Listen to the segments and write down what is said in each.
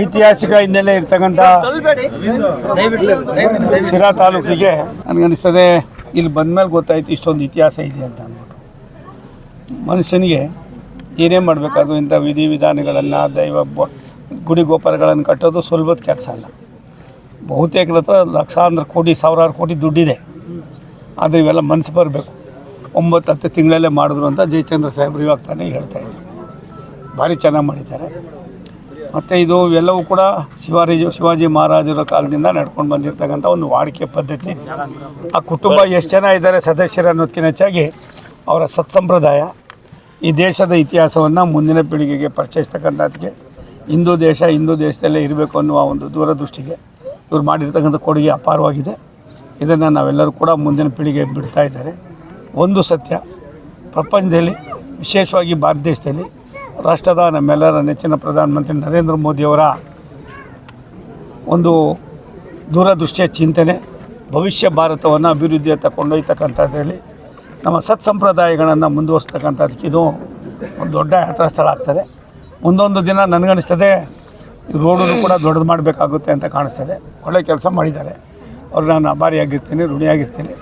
ಐತಿಹಾಸಿಕ ಹಿನ್ನೆಲೆ ಇರ್ತಕ್ಕಂಥ ಸಿರಾ ತಾಲೂಕಿಗೆ ನನಗನ್ನಿಸ್ತದೆ, ಇಲ್ಲಿ ಬಂದಮೇಲೆ ಗೊತ್ತಾಯ್ತು ಇಷ್ಟೊಂದು ಇತಿಹಾಸ ಇದೆ ಅಂತ ಅಂದ್ಬಿಟ್ಟು. ಮನುಷ್ಯನಿಗೆ ಏನೇ ಮಾಡಬೇಕಾದ್ರು ಇಂಥ ವಿಧಿವಿಧಾನಗಳನ್ನು ದೈವ ಗುಡಿ ಗೋಪುರಗಳನ್ನು ಕಟ್ಟೋದು ಸುಲಭದ ಕೆಲಸ ಅಲ್ಲ. ಬಹುತೇಕರ ಹತ್ರ ಲಕ್ಷಾಂತರ ಕೋಟಿ, ಸಾವಿರಾರು ಕೋಟಿ ದುಡ್ಡಿದೆ. ಆದರೆ ಇವೆಲ್ಲ ಮನಸ್ಸು ಬರಬೇಕು. ಒಂಬತ್ತು, ಹತ್ತು ತಿಂಗಳಲ್ಲೇ ಮಾಡಿದ್ರು ಅಂತ ಜಯಚಂದ್ರ ಸಾಹೇಬ್ರು ಇವಾಗ ತಾನೇ ಹೇಳ್ತಾ ಇದ್ರು ಭಾರಿ ಚೆನ್ನಾಗಿ ಮಾಡಿದ್ದಾರೆ. ಮತ್ತು ಇದು ಎಲ್ಲವೂ ಕೂಡ ಶಿವಾಜಿ ಶಿವಾಜಿ ಮಹಾರಾಜರ ಕಾಲದಿಂದ ನಡ್ಕೊಂಡು ಬಂದಿರತಕ್ಕಂಥ ಒಂದು ವಾಡಿಕೆ ಪದ್ಧತಿ. ಆ ಕುಟುಂಬ ಎಷ್ಟು ಜನ ಇದ್ದಾರೆ ಸದಸ್ಯರು ಅನ್ನೋದಕ್ಕಿಂತ ಹೆಚ್ಚಾಗಿ ಅವರ ಸತ್ಸಂಪ್ರದಾಯ. ಈ ದೇಶದ ಇತಿಹಾಸವನ್ನು ಮುಂದಿನ ಪೀಳಿಗೆಗೆ ಪರಿಚಯಿಸ್ತಕ್ಕಂಥದ್ದಕ್ಕೆ ಹಿಂದೂ ದೇಶ ಹಿಂದೂ ದೇಶದಲ್ಲೇ ಇರಬೇಕು ಅನ್ನುವ ಒಂದು ದೂರದೃಷ್ಟಿಗೆ ಇವರು ಮಾಡಿರ್ತಕ್ಕಂಥ ಕೊಡುಗೆ ಅಪಾರವಾಗಿದೆ. ಇದನ್ನು ನಾವೆಲ್ಲರೂ ಕೂಡ ಮುಂದಿನ ಪೀಳಿಗೆ ಬಿಡ್ತಾ ಇದ್ದಾರೆ. ಒಂದು ಸತ್ಯ, ಪ್ರಪಂಚದಲ್ಲಿ ವಿಶೇಷವಾಗಿ ಭಾರತ ದೇಶದಲ್ಲಿ ರಾಷ್ಟ್ರದ ನಮ್ಮೆಲ್ಲರ ನೆಚ್ಚಿನ ಪ್ರಧಾನಮಂತ್ರಿ ನರೇಂದ್ರ ಮೋದಿಯವರ ಒಂದು ದೂರದೃಷ್ಟಿಯ ಚಿಂತನೆ, ಭವಿಷ್ಯ ಭಾರತವನ್ನು ಅಭಿವೃದ್ಧಿಯತ್ತ ಕೊಂಡೊಯ್ತಕ್ಕಂಥದ್ರಲ್ಲಿ ನಮ್ಮ ಸತ್ಸಂಪ್ರದಾಯಗಳನ್ನು ಮುಂದುವರಿಸ್ತಕ್ಕಂಥದ್ದಕ್ಕೆ ಇದು ಒಂದು ದೊಡ್ಡ ಯಾತ್ರಾ ಸ್ಥಳ ಆಗ್ತದೆ. ಮುಂದೊಂದು ದಿನ ನನಗನ್ನಿಸ್ತದೆ ರೋಡನ್ನು ಕೂಡ ದೊಡ್ಡದು ಮಾಡಬೇಕಾಗುತ್ತೆ ಅಂತ ಕಾಣಿಸ್ತದೆ. ಒಳ್ಳೆ ಕೆಲಸ ಮಾಡಿದ್ದಾರೆ. ಅವ್ರು ನಾನು ಅಭಾರಿಯಾಗಿರ್ತೀನಿ, ಋಣಿಯಾಗಿರ್ತೀನಿ.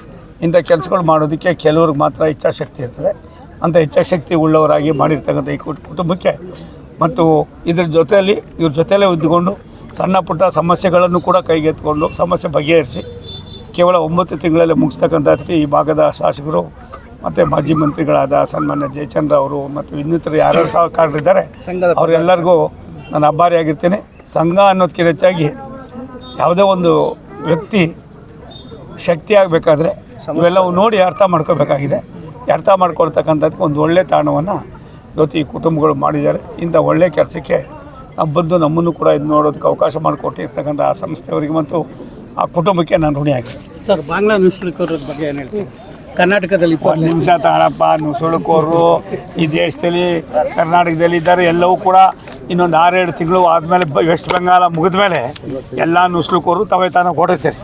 ಇಂಥ ಕೆಲಸಗಳು ಮಾಡೋದಕ್ಕೆ ಕೆಲವ್ರಿಗೆ ಮಾತ್ರ ಇಚ್ಛಾಶಕ್ತಿ ಇರ್ತದೆ. ಅಂಥ ಇಚ್ಛಾಶಕ್ತಿ ಉಳ್ಳವರಾಗಿ ಮಾಡಿರ್ತಕ್ಕಂಥ ಈ ಕುಟ್- ಕುಟುಂಬಕ್ಕೆ. ಮತ್ತು ಇದ್ರ ಜೊತೆಯಲ್ಲಿ ಇವ್ರ ಜೊತೆಯಲ್ಲೇ ಇದ್ದುಕೊಂಡು ಸಣ್ಣ ಪುಟ್ಟ ಸಮಸ್ಯೆಗಳನ್ನು ಕೂಡ ಕೈಗೆತ್ತಿಕೊಂಡು ಸಮಸ್ಯೆ ಬಗೆಹರಿಸಿ ಕೇವಲ ಒಂಬತ್ತು ತಿಂಗಳಲ್ಲಿ ಮುಗಿಸ್ತಕ್ಕಂಥದ್ದಕ್ಕೆ ಈ ಭಾಗದ ಶಾಸಕರು ಮತ್ತು ಮಾಜಿ ಮಂತ್ರಿಗಳಾದ ಸನ್ಮಾನ್ಯ ಜಯಚಂದ್ರ ಅವರು ಮತ್ತು ಇನ್ನಿತರ ಯಾರ್ಯಾರು ಸಹಕಾರರಿದ್ದಾರೆ ಅವರೆಲ್ಲರಿಗೂ ನಾನು ಅಬ್ಬಾರಿಯಾಗಿರ್ತೇನೆ ಸಂಘ ಅನ್ನೋದಕ್ಕಿಂತ ಹೆಚ್ಚಾಗಿ ಯಾವುದೇ ಒಂದು ವ್ಯಕ್ತಿ ಶಕ್ತಿ ಆಗಬೇಕಾದ್ರೆ ಇವೆಲ್ಲವೂ ನೋಡಿ ಅರ್ಥ ಮಾಡ್ಕೋಬೇಕಾಗಿದೆ. ಅರ್ಥ ಮಾಡ್ಕೊಳ್ತಕ್ಕಂಥದ್ದು ಒಂದು ಒಳ್ಳೆಯ ತಾಣವನ್ನು ಇವತ್ತು ಈ ಕುಟುಂಬಗಳು ಮಾಡಿದ್ದಾರೆ. ಇಂಥ ಒಳ್ಳೆಯ ಕೆಲಸಕ್ಕೆ ನಾವು ಬಂದು ನಮ್ಮನ್ನು ಕೂಡ ಇದು ನೋಡೋದಕ್ಕೆ ಅವಕಾಶ ಮಾಡಿಕೊಟ್ಟಿರ್ತಕ್ಕಂಥ ಆ ಸಂಸ್ಥೆಯವರಿಗೆ ಮತ್ತು ಆ ಕುಟುಂಬಕ್ಕೆ ನಾನು ಋಣಿಯಾಗಿದ್ದೀನಿ ಸರ್ ಬಾಂಗ್ಲಾ ನುಸುಳುಕೋರ ಬಗ್ಗೆ ಏನು ಹೇಳ್ತೀವಿ ಕರ್ನಾಟಕದಲ್ಲಿ ನಿಮಿಷ ತಾಣಪ್ಪ ನುಸುಳುಕೋರು ಈ ದೇಶದಲ್ಲಿ ಕರ್ನಾಟಕದಲ್ಲಿ ಇದ್ದಾರೆ ಎಲ್ಲವೂ ಕೂಡ ಇನ್ನೊಂದು ಆರೇಳು ತಿಂಗಳು ಆದಮೇಲೆ ವೆಸ್ಟ್ ಬೆಂಗಾಲ ಮುಗಿದ ಮೇಲೆ ಎಲ್ಲ ನುಸುಳುಕೋರು ತವೇ ತಾನೇ ಕೊಡುತ್ತಾರೆ